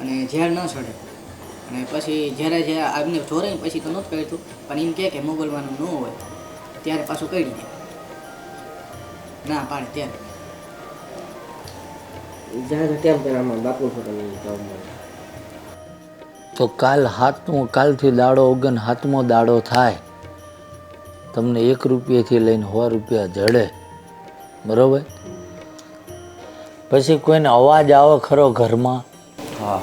અને ઝેર ન ચડે. અને પછી જ્યારે જ્યારે આમને જોરે પછી તો નહોતું કાઢ્યું પણ એમ કહે કે મોગલવાનું ન હોય ત્યારે પાછું કહી દે. ના પાડે ત્યારે. તો કાલ હાથમો કાલથી દાડો ઓગન હાથમો દાડો થાય. તમને એક રૂપિયાથી લઈને સો રૂપિયા જડે. બરોબર? પછી કોઈને અવાજ આવે ખરો ઘરમાં? હા.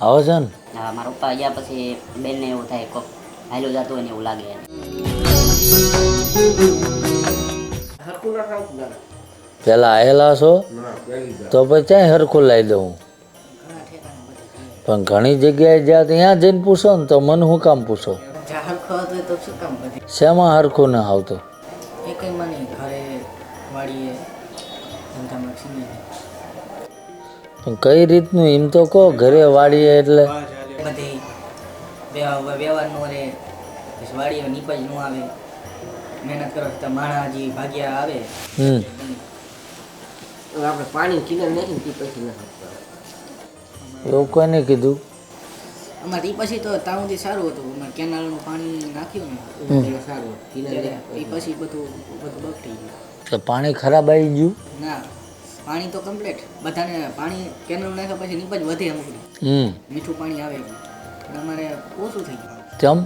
આવે છે ને? હા મારા પપ્પા ગયા પછી બેનને એવું થાય કોક હાલ્યું જતું હોય ને એવું લાગે પેલા આયેલા છો? તો પછી ક્યાંય હરખું લાવી દઉં? પણ ઘણી જગ્યાએ જ્યાં ત્યાં જઈને પૂછો ને તો મને શું કામ પૂછો? જ્યાં હરખો હતો તો શું કામ બધે? શેમાં હરખું ના આવતું? એ કઈ મને ઘરે વાડીએ કઈ રીતનું એમ તો કહો ઘરે વાળીએ એટલે. બધી વ્યવહાર વ્યવહારનું રે પછી વાડીએ નીપજનું આવે. મહેનત કરો તો માણાજી ભાગ્યા આવે. હમ. હવે આપણે પાણી કિલર નાખીને તે પછી ના એવું કોઈને કીધું? અમારે પછી તો ત્યાં સારું હતું. અમારે કેનાલનું પાણી નાખ્યું ને. સારું કિલર એ પછી બધું બધું બગડી ગયું. તો પાણી ખરાબ આવી ગયું? ના. પાણી તો કમ્પ્લીટ બધાને પાણી કેનાલ નાખ્યા પછી નીપજ વધે એમ હમ. મીઠું પાણી આવે પણ અમારે ઓછું થઈ ગયું. ચમ?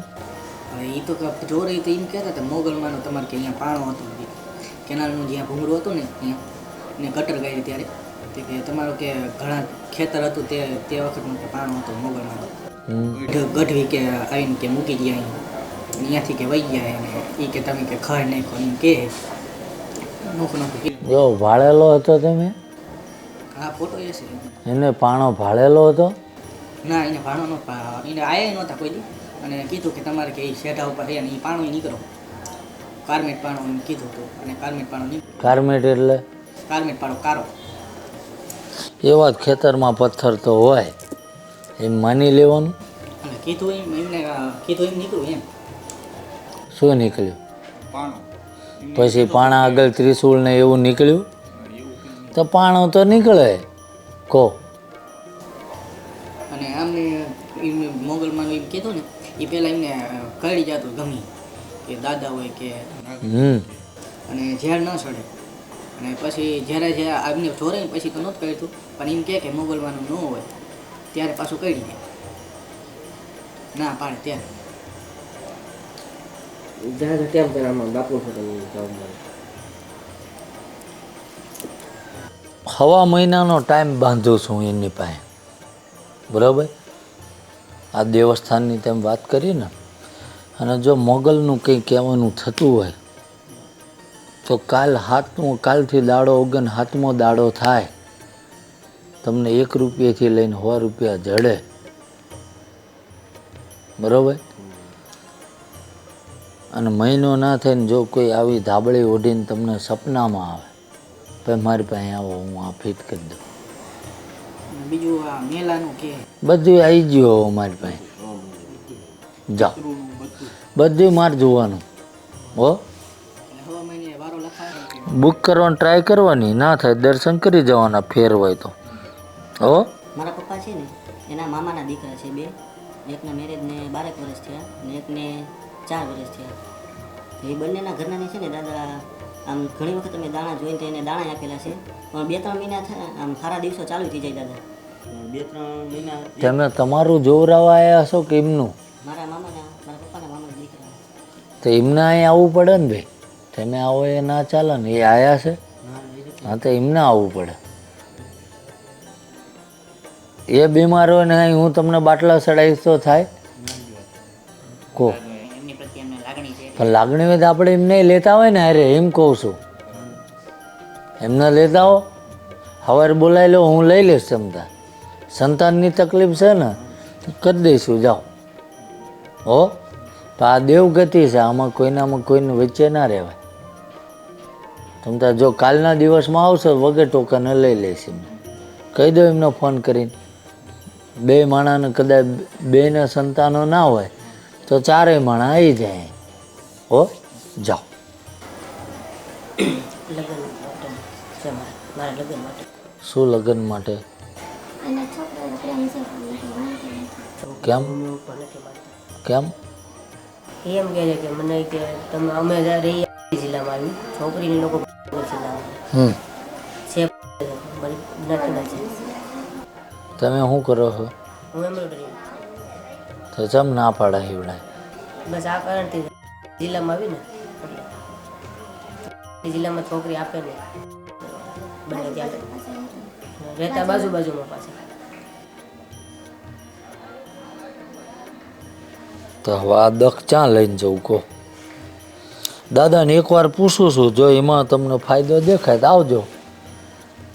હવે એ તો જો રહી તો એમ કહેતા હતા મોગલમાંનો તમારે કે અહીંયા પાણો હતો કેનાલનું જ્યાં ભૂંગળું હતું ને ત્યાં ને ગટર ગઈ ત્યારે તે કે તમારું કે ઘણા ખેતર હતું તે તે વખતનું કે પાણો હતો મોગલમાં ગઢવી કે આવીને કે મૂકી ગયા અહીં અહીંયાથી કે વહી ગયા એને. એ કે તમે કે ખર નાખો એમ કે. જો ભાળેલો હતો તમે? આ ફોટો એ છે. એને પાણો ભાળેલો હતો? ના એને ભાણો નો એને આયા નહોતા કોઈ દી. અને કીધું કે તમારે કે એ શેઢા ઉપર રહ્યા ને એ પાણો નીકળો. કાર્મેટ પાણો એમ કીધું હતું. અને કાર્મેટ પાણો નીકળ્યો. કાર્મેટ એટલે? કાર્મેટ પાણો કારો. એવા જ ખેતરમાં પથ્થર તો હોય. એમ માની લેવાનું? અને કીધું એમ એમને કીધું એમ નીકળ્યું એમ. શું નીકળ્યું? પછી પાણા આગળ ત્રિશુળ ને એવું નીકળ્યું તો પાણો તો નીકળે. કો અને આમને એમ મોગલમાં એમ કીધું ને એ પહેલાં એમને કરી જતું ગમી. કે દાદા હોય કે હમ. અને ઝેર ન ચડે અને પછી જ્યારે જ્યારે આમને જોરે પછી તો નહોતું કાઢ્યું પણ એમ કહે કે મોગલવાનું ન હોય ત્યારે પાછું કરી દે. ના પાડે ત્યારે. જ્યાં કેમ કરે આમાં બાપુ ફોટો જવાબ હવા મહિનાનો ટાઈમ બાંધું છું એની પાસે. બરાબર? આ દેવસ્થાનની તેમ વાત કરી ને, અને જો મોગલનું કંઈ કહેવાનું થતું હોય, તો કાલ હાથમો કાલથી દાડો ઓગન હાથમો દાડો થાય. તમને એક રૂપિયાથી લઈને સો રૂપિયા જડે. બરાબર? અને મહિનો ના થઈને જો કોઈ આવી ધાબળી ઓઢીને તમને સપનામાં આવે તો મારી પાસે આવો હું આ ફિટ કરી દઉં. બીજું આ મેલાનું કે? બધું આવી ગયું હવે મારી પાસે. જાઓ. બધું મારે જોવાનું. હો? બુક કરવાની ટ્રાય કરવાની. ના થાય દર્શન કરી જવાના ફેર હોય તો. હો? મારા પપ્પા છે ને એના મામાના દીકરા છે બે. એકના મેરેજને બારેક વર્ષ થયા અને એકને ચાર વર્ષ થયા. એ બંનેના ઘરના છે ને દાદા આમ ઘણી વખત અમે દાણા જોઈને એને દાણા આપેલા છે. પણ બે ત્રણ મહિના થાય આમ સારા દિવસો ચાલુ થઈ જાય દાદા. બે ત્રણ મહિના તમે તમારું જોવરાવા આવ્યા છો કે એમનું? મારા મામાના મારા પપ્પાના મામાના દીકરા. તો એમને અહીં આવવું પડે ને ભાઈ? તમે આવો એ ના ચાલે ને એ આવ્યા છે? હા તો એમને આવવું પડે. એ બીમાર હોય ને અહીં હું તમને બાટલા ચડાવીશ તો થાય? કો. પણ લાગણી તો આપણે એમને લેતા હોય ને, અરે એમ કહું છું. એમને લેતા હો. સવારે બોલાવી લો, હું લઈ લઈશ ક્ષમતા સંતાનની તકલીફ છે ને કરી દઈશું, જાઓ. હો? તો આ દેવગતિ છે, આમાં કોઈનામાં કોઈને વચ્ચે ના રહેવાય. તમતા જો કાલના દિવસમાં આવશે, વગર ટોકન લઈ લઈશ એમને. કહી દો એમને ફોન કરીને. બે માણાને કદાચ બેના સંતાનો ના હોય, તો ચારેય માણા આવી જાય. હો જાઓ. લગ્ન છે મારા મારા લગ્ન માટે. શું લગ્ન માટે? કેમ? કેમ? એમ કહે છે કે મને કે તમે અમે રહી જિલ્લામાં આવી છોકરીને લોકો જિલ્લામાં. છે તમે શું કરો છો? હું એમ તો ચમ ના પાડા હિવડાય? બસ આ કારણથી જિલ્લામાં આવી ને એટલે જિલ્લામાં છોકરી આપે ને બંને ત્યાં રહેતા બાજુ બાજુમાં પાછા. તો હવે આ દખ ક્યાં લઈને જવું કહો? દાદાને એકવાર પૂછું છું જો એમાં તમને ફાયદો દેખાય તો આવજો.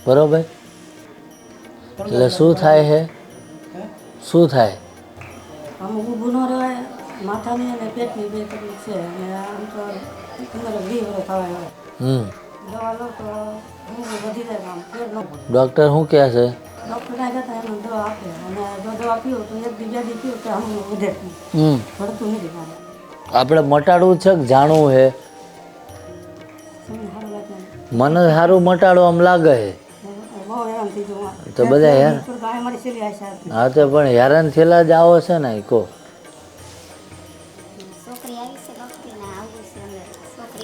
બરોબર? એટલે શું થાય છે શું થાય? ન માથાની અને પેટની બે તકલીફ છે. અને આમ તો તમારે વર્ષ થવા આવે હમ. દવા લો તો હું વધી જાય આમ પેટ ન ડૉક્ટર શું કહે છે? ડૉક્ટરના જતા એમ દવા આપે. અને જો દવા પીવું તો એક દી બે દી પીવું તો આમ વધે હમ. પડતું નથી મારે આપણે મટાડવું છે કે જાણવું છે? ને. મને સારું મટાડો આમ લાગે છે. તો બધા હેરાન. હા તો પણ હેરાન થયેલા જ આવો છે ને કહો.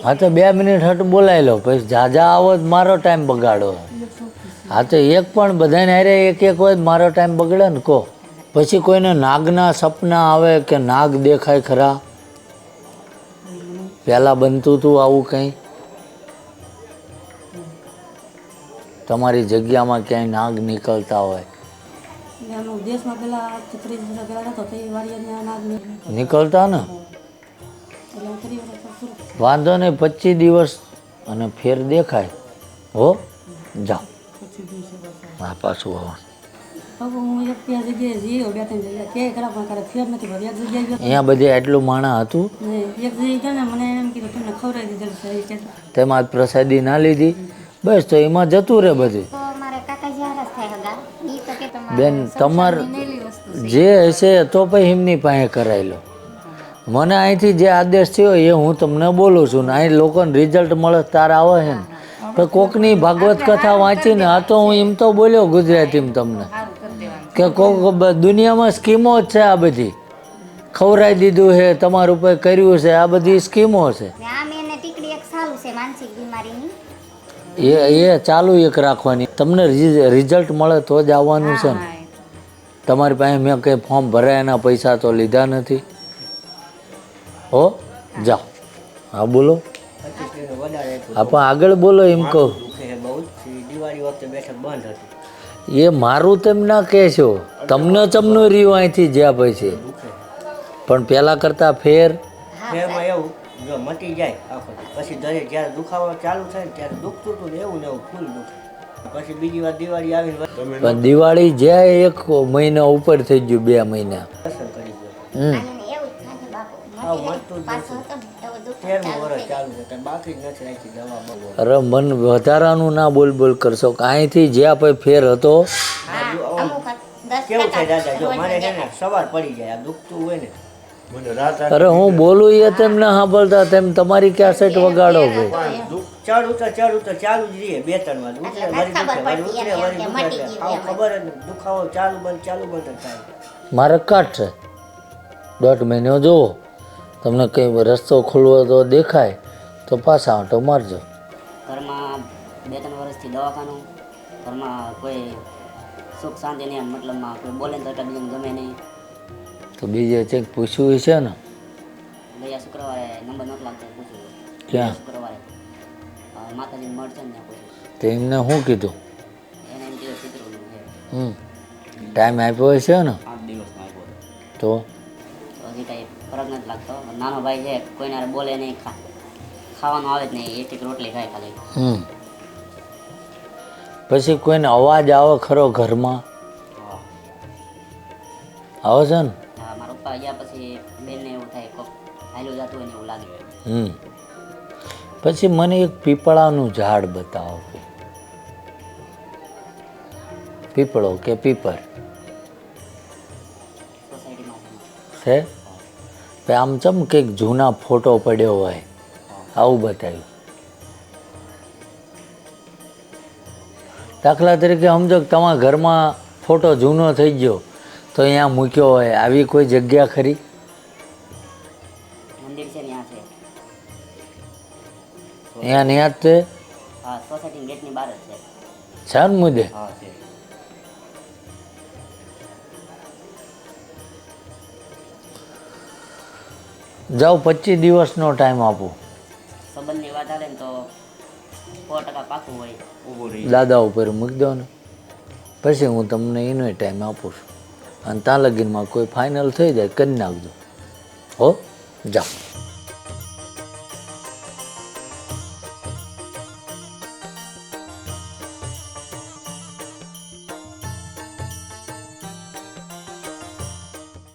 હા તો બે મિનિટ હટ બોલાવી લો પછી જાજા આવો જ મારો ટાઈમ બગાડો. હા તો એક પણ બધાને અરે એક એક હોય મારો ટાઈમ બગડે ને કહો પછી કોઈને નાગના સપના આવે કે નાગ દેખાય ખરા? પહેલાં બનતું હતું આવું કંઈ? તમારી જગ્યામાં ક્યાંય નાગ નીકળતા હોય? નીકળતા ને? વાંધો નહીં પચીસ દિવસ અને ફેર દેખાય. હો જાઓ. હા પાછું અહીંયા બધે એટલું માણા હતું? તેમાં જ પ્રસાદી ના લીધી. બસ તો એમાં જતું રહે બધું. તો મારે કાકાજી હારા જ થાય હગા. ઈ તો કે તમારે બેન તમાર જે હશે તો પછી એમની પાસે કરાયેલો લો. મને અહીંથી જે આદેશ થયો એ હું તમને બોલું છું ને અહીં લોકોને રિઝલ્ટ મળે તાર આવે છે ને. તો કોકની ભાગવત કથા વાંચીને આ તો હું એમ તો બોલ્યો ગુજરાતીમાં તમને. કે કોક દુનિયામાં સ્કીમો જ છે આ બધી. ખવરાઈ દીધું છે તમારું ઉપર કર્યું છે આ બધી સ્કીમો છે. ને આમ એને ટીકડી એક સારું છે માનસિક બીમારીની. એ એ ચાલુ એક રાખવાની. તમને રિઝલ્ટ મળે તો જ આવવાનું છે ને. તમારી પાસે મેં કંઈ ફોર્મ ભરાયાના પૈસા તો લીધા નથી. હો જાઓ હા બોલો. હા પણ આગળ બોલો એમ કહો. એ મારું તેમ ના કહેશો તમને ચમનું રહ્યું અહીંથી જ્યાં પછી છે. પણ પહેલાં કરતાં ફેર? ફેરમાં એવું જો મટી જાય આખો પછી દરેક જ્યારે દુખાવો ચાલુ થાય ને ત્યારે દુખતું હતું એવું ને એવું ફૂલ દુખે પછી બીજી વાર દિવાળી આવી પણ દિવાળી જ્યાં એક મહિના ઉપર થઈ ગયું બે મહિના. કરી હમ. અરે મન વધારાનું ના બોલ બોલ કરશો અહીંથી જે આપણે ફેર હતો? કેવું થાય દાદા જો મારે છે ને સવાર પડી જાય આ દુખતું હોય ને અરે હું બોલું એ તેમ ના સાંભળતા તેમ તમારી કેસેટ વગાડો ભાઈ? ચડ ઉતર ચડ ઉતર ચાલુ જ રહીએ બે ત્રણ વાર. ઉતરે વળી ઉતરે વળી એમ. ખબર જ દુખાવો ચાલુ બંધ ચાલુ બંધ થાય. મારે કાટ છે. દોઢ મહિનો જુઓ તમને કંઈ રસ્તો ખુલ્લો તો દેખાય તો પાછા આંટો મારજો. ઘરમાં બે ત્રણ વર્ષથી દવાખાનું ઘરમાં કોઈ સુખ શાંતિ નહીં મતલબમાં કોઈ બોલે તો એટલે બીજાને ગમે નહીં. તો બીજે ચેક પૂછ્યું છે ને? ગયા શુક્રવારે નંબર નહોતો લાગતો પૂછ્યું. ક્યાં? શુક્રવારે માતાજી મળશે ને પૂછ્યું. તો એમને શું કીધું? એને એમ કીધું પિતૃનું છે. હમ ટાઈમ આપ્યો હશે ને? આઠ દિવસનો આવ્યો તો? તો હજી કાંઈ ફરક નથી લાગતો. નાનો ભાઈ છે કોઈને બોલે નહીં ખા ખાવાનું આવે જ નહીં એક એક રોટલી ખાય ખાલી. પછી કોઈને અવાજ આવે ખરો ઘરમાં? આવે છે ને? મારા પપ્પા ગયા પછી બેનને એવું થાય કોક હાલ્યું જતું હોય ને એવું લાગે. હમ. પછી મને એક પીપળાનું ઝાડ બતાવો. પીપળો કે પીપર? છે? પછી આમ ચમ કંઈક જૂના ફોટો પડ્યો હોય આવું બતાવ્યું. દાખલા તરીકે સમજો કે તમારા ઘરમાં ફોટો જૂનો થઈ ગયો તો અહીંયા મૂક્યો હોય આવી કોઈ જગ્યા ખરી? અહીંયા ત્યાં જ છે? છે. મુદ્દે જાઓ પચીસ દિવસનો ટાઈમ આપો. સંબંધની વાત આવે ને તો સો ટકા પાકું હોય. ઊભું રહી. દાદા ઉપર મૂકી દો ને. પછી હું તમને એનો ટાઈમ આપું છું. અને ત્યાં લગીનમાં કોઈ ફાઇનલ થઈ જાય કરી નાખજો. હો? જાઓ.